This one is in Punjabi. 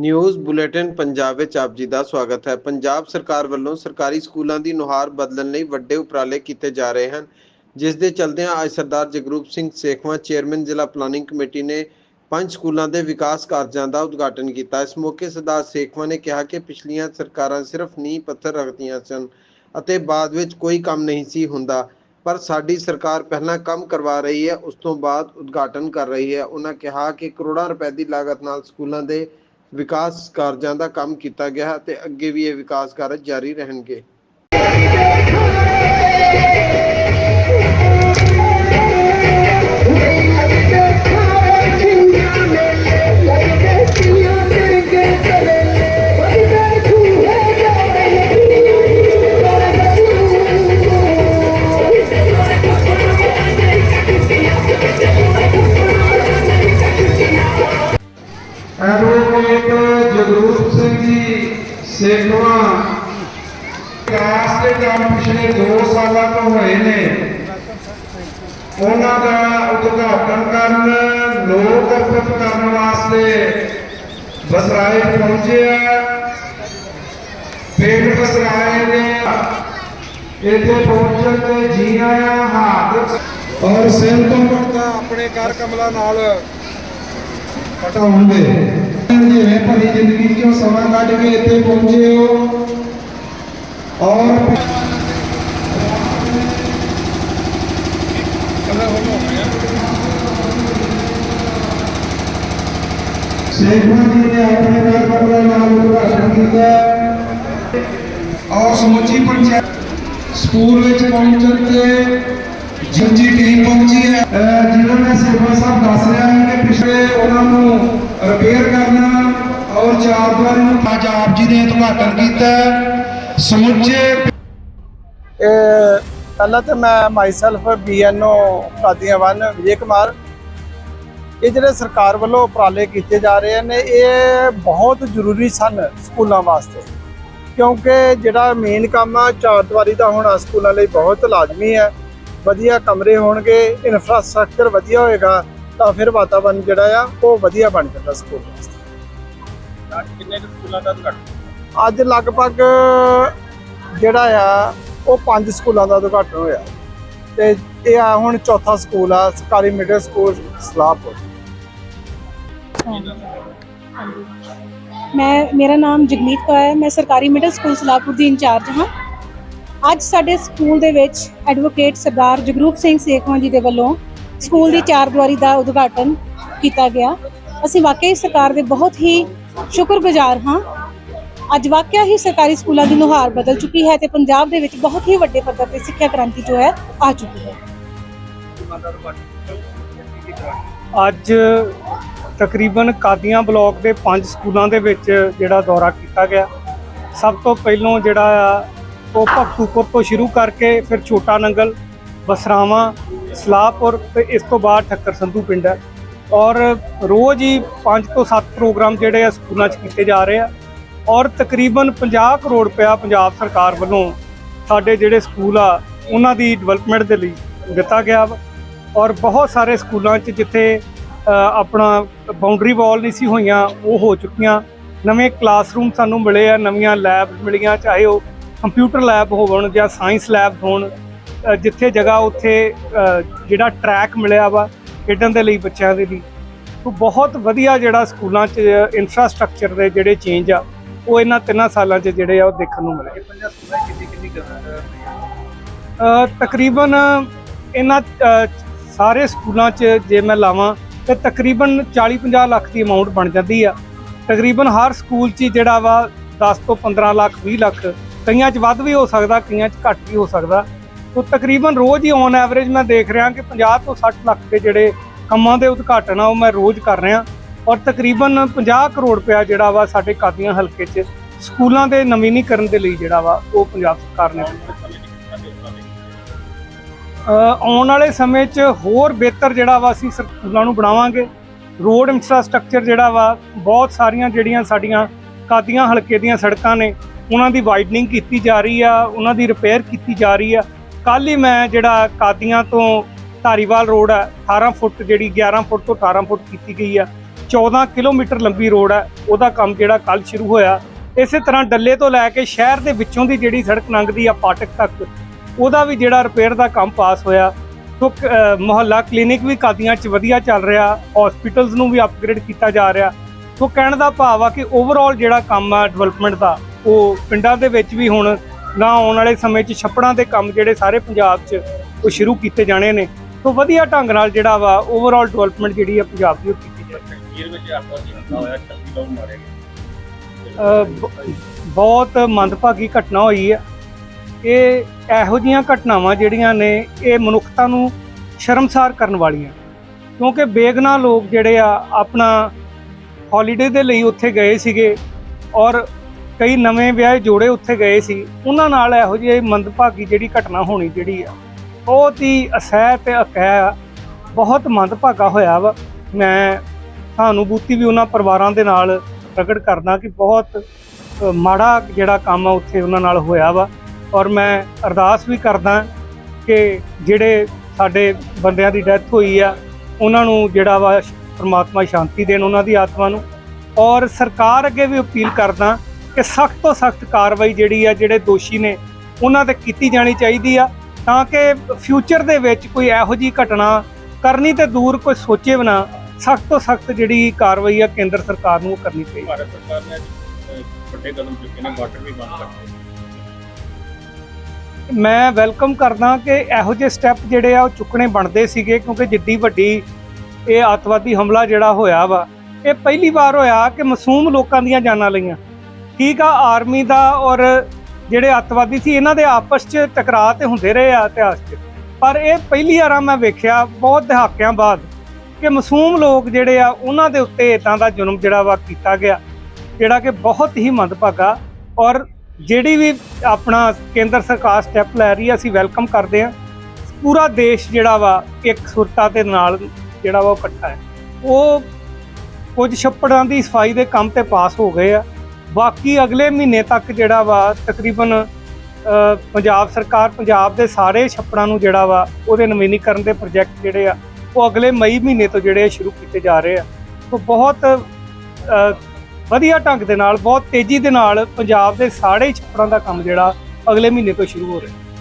ਨਿਊਜ਼ ਬੁਲੇਟਿਨ ਪੰਜਾਬ ਵਿੱਚ ਆਪ ਜੀ ਦਾ ਸਵਾਗਤ ਹੈ। ਪੰਜਾਬ ਸਰਕਾਰ ਵੱਲੋਂ ਸਰਕਾਰੀ ਸਕੂਲਾਂ ਦੀ ਨੁਹਾਰ ਬਦਲਣ ਲਈ ਵੱਡੇ ਉਪਰਾਲੇ ਕੀਤੇ ਜਾ ਰਹੇ ਹਨ। ਜਿਸ ਦੇ ਚਲਦਿਆਂ ਅੱਜ ਸਰਦਾਰ ਜਗਰੂਪ ਸਿੰਘ ਸੇਖਵਾਂ, ਚੇਅਰਮੈਨ ਜ਼ਿਲ੍ਹਾ ਪਲਾਨਿੰਗ ਕਮੇਟੀ ਨੇ ਪੰਜ ਸਕੂਲਾਂ ਦੇ ਵਿਕਾਸ ਕਾਰਜਾਂ ਦਾ ਉਦਘਾਟਨ ਕੀਤਾ। ਇਸ ਮੌਕੇ ਸਰਦਾਰ ਸੇਖਵਾਂ ਨੇ ਕਿਹਾ ਕਿ ਪਿਛਲੀਆਂ ਸਰਕਾਰਾਂ ਸਿਰਫ ਨੀਂਹ ਪੱਥਰ ਰੱਖਦੀਆਂ ਸਨ ਅਤੇ ਬਾਅਦ ਵਿੱਚ ਕੋਈ ਕੰਮ ਨਹੀਂ ਸੀ ਹੁੰਦਾ, ਪਰ ਸਾਡੀ ਸਰਕਾਰ ਪਹਿਲਾਂ ਕੰਮ ਕਰਵਾ ਰਹੀ ਹੈ, ਉਸ ਤੋਂ ਬਾਅਦ ਉਦਘਾਟਨ ਕਰ ਰਹੀ ਹੈ। ਉਹਨਾਂ ਕਿਹਾ ਕਿ ਕਰੋੜਾਂ ਰੁਪਏ ਦੀ ਲਾਗਤ ਨਾਲ ਸਕੂਲਾਂ ਦੇ ਵਿਕਾਸ ਕਾਰਜਾਂ ਦਾ ਕੰਮ ਕੀਤਾ ਗਿਆ ਹੈ ਤੇ ਅੱਗੇ ਵੀ ਇਹ ਵਿਕਾਸ ਕਾਰਜ ਜਾਰੀ ਰਹਿਣਗੇ। ਸਾਲਾਂ ਤੋਂ ਹੋਏ ਨੇ। ਉਹਨਾਂ ਦਾ ਉਦਘਾਟਨ ਕਰਨ ਲੋਕ ਅਰਪਿਤ ਕਰਨ ਵਾਸਤੇ ਬਸਰਾਏ ਪਹੁੰਚੇ ਆ। ਪਿੰਡ ਬਸਰਾਏ ਦੇ ਇੱਥੇ ਪਹੁੰਚਣ ਤੇ ਜੀ ਆਇਆਂ ਹਾਰਦਿਕ ਔਰ ਸਿੰਘ ਤੋਂ ਪੜਦਾ ਆਪਣੇ ਘਰ ਕਮਲਾ ਨਾਲ ਹਟਾਉਂਦੇ ਜਿਵੇਂ ਭਰੀ ਜ਼ਿੰਦਗੀ ਚੋਂ ਸਮਾਂ ਕੱਢ ਕੇ ਇੱਥੇ ਪਹੁੰਚੇ ਹੋ? ਔਰ ਸੇਖਵਾਂ ਜੀ ਨੇ ਆਪਣੇ ਘਰ ਕਮਰਾ ਨਾਲ ਉਦਘਾਟਨ ਕੀਤਾ ਔਰ ਸਮੁੱਚੀ ਪੰਚਾਇਤ ਸਕੂਲ ਵਿੱਚ ਪਹੁੰਚਣ ਤੇ ਜਿੰਜੀ ਟੀਮ ਪਹੁੰਚੀ ਹੈ ਜਿਨ੍ਹਾਂ ਨੇ ਸੇਵਾ ਸਾਹਿਬ ਦੱਸ ਰਿਹਾ ਹੈ ਕਿ ਪਿਛਲੇ ਉਹਨਾਂ ਨੂੰ ਰਿਪੇਅਰ ਕਰਨਾ ਔਰ ਚਾਰ ਦੁਆਰੀ ਨੂੰ ਅੱਜ ਆਪ ਜੀ ਨੇ ਉਦਘਾਟਨ ਕੀਤਾ ਹੈ। ਸਮੁੱਚੇ ਇਹ ਪਹਿਲਾਂ ਤਾਂ ਮੈਂ myself BNO Qadian one Vijay Kumar ਇਹ ਜਿਹੜੇ ਸਰਕਾਰ ਵੱਲੋਂ ਉਪਰਾਲੇ ਕੀਤੇ ਜਾ ਰਹੇ ਨੇ ਇਹ ਬਹੁਤ ਜ਼ਰੂਰੀ ਸਨ ਸਕੂਲਾਂ ਵਾਸਤੇ। ਕਿਉਂਕਿ ਜਿਹੜਾ ਮੇਨ ਕੰਮ ਆ ਚਾਰ ਦੀਵਾਰੀ ਦਾ ਹੋਣਾ ਸਕੂਲਾਂ ਲਈ ਬਹੁਤ ਲਾਜ਼ਮੀ ਹੈ। ਵਧੀਆ ਕਮਰੇ ਹੋਣਗੇ ਇਨਫਰਾਸਟ੍ਰਕਚਰ ਵਧੀਆ ਹੋਏਗਾ ਤਾਂ ਫਿਰ ਵਾਤਾਵਰਣ ਜਿਹੜਾ ਆ ਉਹ ਵਧੀਆ ਬਣ ਜਾਂਦਾ ਸਕੂਲ ਵਾਸਤੇ। ਕਿੰਨੇ ਸਕੂਲਾਂ ਦਾ ਉਦਘਾਟਨ? ਅੱਜ ਲਗਭਗ ਜਿਹੜਾ ਆ ਉਹ ਪੰਜ ਸਕੂਲਾਂ ਦਾ ਉਦਘਾਟਨ ਹੋਇਆ। ਤੇ ਇਹ ਆ ਹੁਣ ਚੌਥਾ ਸਕੂਲ ਆ ਸਰਕਾਰੀ ਮਿਡਲ ਸਕੂਲ ਸਲਾਹਪੁਰ ਮੈਂ ਮੇਰਾ ਨਾਮ ਜਗਮੀਤ ਕੌਰ ਹੈ। ਮੈਂ ਸਰਕਾਰੀ ਮਿਡਲ ਸਕੂਲ ਸਲਾਹਪੁਰ ਦੀ ਇੰਚਾਰਜ ਹਾਂ। ਅੱਜ ਸਾਡੇ ਸਕੂਲ ਦੇ ਵਿੱਚ ਐਡਵੋਕੇਟ ਸਰਦਾਰ ਜਗਰੂਪ ਸਿੰਘ ਸੇਖਵਾਂ ਜੀ ਦੇ ਵੱਲੋਂ ਸਕੂਲ ਦੀ ਚਾਰ ਦੀਵਾਰੀ ਦਾ ਉਦਘਾਟਨ ਕੀਤਾ ਗਿਆ। ਅਸੀਂ ਵਾਕਈ ਸਰਕਾਰ ਦੇ ਬਹੁਤ ਹੀ ਸ਼ੁਕਰਗੁਜ਼ਾਰ ਹਾਂ। ਅੱਜ ਵਾਕਿਆ ਹੀ ਸਰਕਾਰੀ ਸਕੂਲਾਂ ਦੀ ਨੁਹਾਰ ਬਦਲ ਚੁੱਕੀ ਹੈ ਤੇ ਪੰਜਾਬ ਦੇ ਵਿੱਚ ਬਹੁਤ ਹੀ ਵੱਡੇ ਪੱਧਰ ਤੇ ਸਿੱਖਿਆ ਕ੍ਰਾਂਤੀ ਜੋ ਹੈ ਆ ਚੁੱਕੀ ਹੈ? ਅੱਜ ਤਕਰੀਬਨ ਕਾਦੀਆਂ ਬਲਾਕ ਦੇ ਪੰਜ ਸਕੂਲਾਂ ਦੇ ਵਿੱਚ ਜਿਹੜਾ ਦੌਰਾ ਕੀਤਾ ਗਿਆ। ਸਭ ਤੋਂ ਪਹਿਲੋਂ ਜਿਹੜਾ ਆ, ਉਹ ਭਗਤੂਪੁਰ ਤੋਂ ਸ਼ੁਰੂ ਕਰਕੇ ਫਿਰ ਛੋਟਾ ਨੰਗਲ, ਬਸਰਾਵਾਂ, ਸਲਾਹਪੁਰ ਤੇ ਇਸ ਤੋਂ ਬਾਅਦ ਠੱਕਰ ਸੰਧੂ ਪਿੰਡ ਹੈ। ਔਰ ਰੋਜ਼ ਹੀ 5 ਤੋਂ 7 ਪ੍ਰੋਗਰਾਮ ਜਿਹੜੇ ਆ ਸਕੂਲਾਂ 'ਚ ਕੀਤੇ ਜਾ ਰਹੇ ਆ। ਔਰ ਤਕਰੀਬਨ 50 ਕਰੋੜ ਰੁਪਇਆ ਪੰਜਾਬ ਸਰਕਾਰ ਵੱਲੋਂ ਸਾਡੇ ਜਿਹੜੇ ਸਕੂਲ ਆ, ਉਹਨਾਂ ਦੀ ਡਿਵੈਲਪਮੈਂਟ ਦੇ ਲਈ ਦਿੱਤਾ ਗਿਆ ਵਾ। ਔਰ ਬਹੁਤ ਸਾਰੇ ਸਕੂਲਾਂ 'ਚ ਜਿੱਥੇ ਆਪਣਾ ਬਾਉਂਡਰੀ ਵਾਲ ਨਹੀਂ ਸੀ ਹੋਈਆਂ, ਉਹ ਹੋ ਚੁੱਕੀਆਂ। ਨਵੇਂ ਕਲਾਸਰੂਮ ਸਾਨੂੰ ਮਿਲੇ ਆ, ਨਵੀਆਂ ਲੈਬ ਮਿਲੀਆਂ, ਚਾਹੇ ਉਹ ਕੰਪਿਊਟਰ ਲੈਬ ਹੋਣ ਜਾਂ ਸਾਇੰਸ ਲੈਬ ਹੋਣ ਜਿੱਥੇ ਜਗ੍ਹਾ ਉੱਥੇ ਜਿਹੜਾ ਟਰੈਕ ਮਿਲਿਆ ਵਾ, ਖੇਡਣ ਦੇ ਲਈ ਬੱਚਿਆਂ ਦੇ ਲਈ। ਤੋਂ ਬਹੁਤ ਵਧੀਆ ਜਿਹੜਾ ਸਕੂਲਾਂ 'ਚ ਇਨਫਰਾਸਟ੍ਰਕਚਰ ਦੇ ਜਿਹੜੇ ਚੇਂਜ ਆ, ਉਹ ਇਹਨਾਂ ਤਿੰਨਾਂ ਸਾਲਾਂ 'ਚ ਜਿਹੜੇ ਆ, ਉਹ ਦੇਖਣ ਨੂੰ ਮਿਲੇ। ਤਕਰੀਬਨ ਇਹਨਾਂ ਸਾਰੇ ਸਕੂਲਾਂ 'ਚ ਜੇ ਮੈਂ ਲਾਵਾਂ ਤੇ ਤਕਰੀਬਨ 40-50 ਲੱਖ ਦੀ ਅਮਾਉਂਟ ਬਣ ਜਾਂਦੀ ਆ। ਤਕਰੀਬਨ ਹਰ ਸਕੂਲ 'ਚ ਜਿਹੜਾ ਵਾ 10 ਤੋਂ 15 ਲੱਖ 20 ਲੱਖ, ਕਈਆਂ 'ਚ ਵੱਧ ਵੀ ਹੋ ਸਕਦਾ, ਕਈਆਂ 'ਚ ਘੱਟ ਵੀ ਹੋ ਸਕਦਾ। ਤੋਂ ਤਕਰੀਬਨ ਰੋਜ਼ ਹੀ ਔਨ ਐਵਰੇਜ ਮੈਂ ਦੇਖ ਰਿਹਾ ਕਿ 50 ਤੋਂ 60 ਲੱਖ ਦੇ ਜਿਹੜੇ ਕੰਮਾਂ ਦੇ ਉਦਘਾਟਨ ਆ, ਉਹ ਮੈਂ ਰੋਜ਼ ਕਰ ਰਿਹਾ। ਔਰ ਤਕਰੀਬਨ 50 ਕਰੋੜ ਰੁਪਇਆ ਜਿਹੜਾ ਵਾ ਸਾਡੇ ਕਾਦੀਆਂ ਹਲਕੇ 'ਚ ਸਕੂਲਾਂ ਦੇ ਨਵੀਨੀਕਰਨ ਦੇ ਲਈ ਜਿਹੜਾ ਵਾ ਉਹ ਪੰਜਾਬ ਸਰਕਾਰ ਨੇ ਆਉਣ ਵਾਲੇ ਸਮੇਂ 'ਚ ਹੋਰ ਬਿਹਤਰ ਜਿਹੜਾ ਵਾ ਅਸੀਂ ਸਕੂਲਾਂ ਨੂੰ ਬਣਾਵਾਂਗੇ। ਰੋਡ ਇਨਫਰਾਸਟ੍ਰਕਚਰ ਜਿਹੜਾ ਵਾ, ਬਹੁਤ ਸਾਰੀਆਂ ਜਿਹੜੀਆਂ ਸਾਡੀਆਂ ਕਾਦੀਆਂ ਹਲਕੇ ਦੀਆਂ ਸੜਕਾਂ ਨੇ, ਉਹਨਾਂ ਦੀ ਵਾਈਡਨਿੰਗ ਕੀਤੀ ਜਾ ਰਹੀ ਆ, ਉਹਨਾਂ ਦੀ ਰਿਪੇਅਰ ਕੀਤੀ ਜਾ ਰਹੀ ਆ। ਕੱਲ ਹੀ ਮੈਂ ਜਿਹੜਾ ਕਾਦੀਆਂ ਤੋਂ ਧਾਰੀਵਾਲ ਰੋਡ ਆ 18 ਫੁੱਟ ਜਿਹੜੀ 11 ਫੁੱਟ ਤੋਂ 18 ਫੁੱਟ ਕੀਤੀ ਗਈ ਆ। 14 ਕਿਲੋਮੀਟਰ ਲੰਬੀ ਰੋਡ ਹੈ ਉਹਦਾ ਕੰਮ ਜਿਹੜਾ ਕੱਲ ਸ਼ੁਰੂ ਹੋਇਆ। ਇਸੇ ਤਰ੍ਹਾਂ ਡੱਲੇ ਤੋਂ ਲੈ ਕੇ ਸ਼ਹਿਰ ਦੇ ਵਿੱਚੋਂ ਦੀ ਜਿਹੜੀ ਸੜਕ ਲੰਘਦੀ ਆ ਫਾਟਕ ਤੱਕ ਉਹਦਾ ਵੀ ਜਿਹੜਾ ਰਿਪੇਅਰ ਦਾ ਕੰਮ ਪਾਸ ਹੋਇਆ। ਸੋ ਮੁਹੱਲਾ ਕਲੀਨਿਕ ਵੀ ਕਾਦੀਆਂ 'ਚ ਵਧੀਆ ਚੱਲ ਰਿਹਾ ਹਸਪੀਟਲਸ ਨੂੰ ਵੀ ਅਪਗ੍ਰੇਡ ਕੀਤਾ ਜਾ ਰਿਹਾ। ਸੋ ਕਹਿਣ ਦਾ ਭਾਵ ਆ ਕਿ ਓਵਰਆਲ ਜਿਹੜਾ ਕੰਮ ਆ ਡਿਵੈਲਪਮੈਂਟ ਦਾ ਉਹ ਪਿੰਡਾਂ ਦੇ ਵਿੱਚ ਵੀ ਹੁਣ ਨਾ ਆਉਣ ਵਾਲੇ ਸਮੇਂ 'ਚ ਛੱਪੜਾਂ ਦੇ ਕੰਮ ਜਿਹੜੇ ਸਾਰੇ ਪੰਜਾਬ 'ਚ ਉਹ ਸ਼ੁਰੂ ਕੀਤੇ ਜਾਣੇ ਨੇ। ਸੋ ਵਧੀਆ ਢੰਗ ਨਾਲ ਜਿਹੜਾ ਵਾ ਓਵਰਆਲ ਡਿਵੈਲਪਮੈਂਟ ਜਿਹੜੀ ਆ ਪੰਜਾਬ ਦੀ ਉਹ ਕੀਤੀ ਜਾਏ ਤਕਦੀਰ ਵਿੱਚ ਆਪਾਂ ਜੀ ਹਮਲਾ ਹੋਇਆ 36 ਲੋਕ ਮਾਰੇ ਗਏ। ਅ, ਬ- ਬਹੁਤ ਮੰਦਭਾਗੀ ਘਟਨਾ ਹੋਈ ਹੈ। ਇਹ ਇਹੋ ਜੀਆਂ ਘਟਨਾਵਾਂ ਜਿਹੜੀਆਂ ਨੇ, ਇਹ ਮਨੁੱਖਤਾ ਨੂੰ ਸ਼ਰਮਸਾਰ ਕਰਨ ਵਾਲੀਆਂ। ਕਿਉਂਕਿ ਬੇਗਨਾ ਲੋਕ ਜਿਹੜੇ ਆ, ਆਪਣਾ ਹੌਲੀਡੇ ਦੇ ਲਈ ਉੱਥੇ ਗਏ ਸੀਗੇ ਔਰ ਕਈ ਨਵੇਂ ਵਿਆਹੇ ਜੋੜੇ ਉੱਥੇ ਗਏ ਸੀ, ਉਹਨਾਂ ਨਾਲ ਇਹੋ ਜਿਹੀ ਮੰਦਭਾਗੀ ਜਿਹੜੀ ਘਟਨਾ ਹੋਣੀ ਜਿਹੜੀ ਆ, ਬਹੁਤ ਹੀ ਅਸਹਿ ਤੇ ਅਕਹਿ ਬਹੁਤ ਮੰਦਭਾਗਾ ਹੋਇਆ ਵਾ। ਮੈਂ ਤੁਹਾਨੂੰ ਬੂਤੀ ਵੀ ਉਹਨਾਂ ਪਰਿਵਾਰਾਂ ਦੇ ਨਾਲ ਪ੍ਰਗਟ ਕਰਦਾ ਕਿ ਬਹੁਤ ਮਾੜਾ ਜਿਹੜਾ ਕੰਮ ਆ ਉੱਥੇ ਉਹਨਾਂ ਨਾਲ ਹੋਇਆ ਵਾ। ਔਰ ਮੈਂ ਅਰਦਾਸ ਵੀ ਕਰਦਾ ਕਿ ਜਿਹੜੇ ਸਾਡੇ ਬੰਦਿਆਂ ਦੀ ਡੈਥ ਹੋਈ ਆ, ਉਹਨਾਂ ਨੂੰ ਜਿਹੜਾ ਵਾ ਪਰਮਾਤਮਾ ਸ਼ਾਂਤੀ ਦੇਣ ਉਹਨਾਂ ਦੀ ਆਤਮਾ ਨੂੰ। ਔਰ ਸਰਕਾਰ ਅੱਗੇ ਵੀ ਅਪੀਲ ਕਰਦਾ ਕਿ ਸਖਤ ਤੋਂ ਸਖਤ ਕਾਰਵਾਈ ਜਿਹੜੀ ਆ, ਜਿਹੜੇ ਦੋਸ਼ੀ ਨੇ, ਉਹਨਾਂ ਤੇ ਕੀਤੀ ਜਾਣੀ ਚਾਹੀਦੀ ਆ ਤਾਂ ਕਿ ਫਿਊਚਰ ਦੇ ਵਿੱਚ ਕੋਈ ਇਹੋ ਜਿਹੀ ਘਟਨਾ ਕਰਨੀ ਤੇ ਦੂਰ ਕੋਈ ਸੋਚੇ ਬਣਾ ਸਖਤ ਤੋਂ ਸਖਤ ਜਿਹੜੀ ਕਾਰਵਾਈ ਆ ਕੇਂਦਰ ਸਰਕਾਰ ਨੂੰ ਉਹ ਕਰਨੀ ਚਾਹੀਦੀ। ਭਾਰਤ ਸਰਕਾਰ ਨੇ ਵੱਡੇ ਕਦਮ ਚੁੱਕੇ ਨੇ, ਬਾਰਡਰ ਵੀ ਬੰਦ ਕਰਤੇ ਮੈਂ ਵੈਲਕਮ ਕਰਦਾ ਕਿ ਇਹੋ ਜਿਹੇ ਸਟੈਪ ਜਿਹੜੇ ਆ ਉਹ ਚੁੱਕਣੇ ਬਣਦੇ ਸੀਗੇ ਕਿਉਂਕਿ ਜਿੱਡੀ ਵੱਡੀ ਇਹ ਅੱਤਵਾਦੀ ਹਮਲਾ ਜਿਹੜਾ ਹੋਇਆ ਵਾ, ਇਹ ਪਹਿਲੀ ਵਾਰ ਹੋਇਆ ਕਿ ਮਾਸੂਮ ਲੋਕਾਂ ਦੀਆਂ ਜਾਨਾਂ ਲਈਆਂ। ਠੀਕ ਆ ਆਰਮੀ ਦਾ ਔਰ ਜਿਹੜੇ ਅੱਤਵਾਦੀ ਸੀ, ਇਹਨਾਂ ਦੇ ਆਪਸ 'ਚ ਟਕਰਾਅ ਤੇ ਹੁੰਦੇ ਰਹੇ ਆ ਇਤਿਹਾਸ 'ਚ। ਪਰ ਇਹ ਪਹਿਲੀ ਵਾਰ ਮੈਂ ਵੇਖਿਆ ਬਹੁਤ ਦਹਾਕਿਆਂ ਬਾਅਦ ਕਿ ਮਾਸੂਮ ਲੋਕ ਜਿਹੜੇ ਆ, ਉਹਨਾਂ ਦੇ ਉੱਤੇ ਇਦਾਂ ਦਾ ਜ਼ੁਲਮ ਜਿਹੜਾ ਵਾ ਕੀਤਾ ਗਿਆ, ਜਿਹੜਾ ਕਿ ਬਹੁਤ ਹੀ ਮੰਦਭਾਗਾ ਔਰ ਜਿਹੜੀ ਵੀ ਆਪਣਾ ਕੇਂਦਰ ਸਰਕਾਰ ਸਟੈਪ ਲੈ ਰਹੀ ਹੈ, ਅਸੀਂ ਵੈਲਕਮ ਕਰਦੇ ਹਾਂ। ਪੂਰਾ ਦੇਸ਼ ਜਿਹੜਾ ਵਾ, ਇੱਕ ਸੁਰਤਾ ਦੇ ਨਾਲ ਜਿਹੜਾ ਵਾ ਉਹ ਇਕੱਠਾ ਹੈ। ਉਹ ਕੁਝ ਛੱਪੜਾਂ ਦੀ ਸਫ਼ਾਈ ਦੇ ਕੰਮ ਤੇ ਪਾਸ ਹੋ ਗਏ ਆ। ਬਾਕੀ ਅਗਲੇ ਮਹੀਨੇ ਤੱਕ ਜਿਹੜਾ ਵਾ, ਤਕਰੀਬਨ ਪੰਜਾਬ ਸਰਕਾਰ ਪੰਜਾਬ ਦੇ ਸਾਰੇ ਛੱਪੜਾਂ ਨੂੰ ਜਿਹੜਾ ਵਾ, ਉਹਦੇ ਨਵੀਨੀਕਰਨ ਦੇ ਪ੍ਰੋਜੈਕਟ ਜਿਹੜੇ ਆ, ਉਹ ਅਗਲੇ ਮਈ ਮਹੀਨੇ ਤੋਂ ਜਿਹੜੇ ਆ ਸ਼ੁਰੂ ਕੀਤੇ ਜਾ ਰਹੇ ਆ। ਸੋ ਬਹੁਤ ਵਧੀਆ ਢੰਗ ਦੇ ਨਾਲ, ਬਹੁਤ ਤੇਜ਼ੀ ਦੇ ਨਾਲ ਪੰਜਾਬ ਦੇ ਸਾਰੇ ਛੱਪੜਾਂ ਦਾ ਕੰਮ ਜਿਹੜਾ ਅਗਲੇ ਮਹੀਨੇ ਤੋਂ ਸ਼ੁਰੂ ਹੋ ਰਿਹਾ।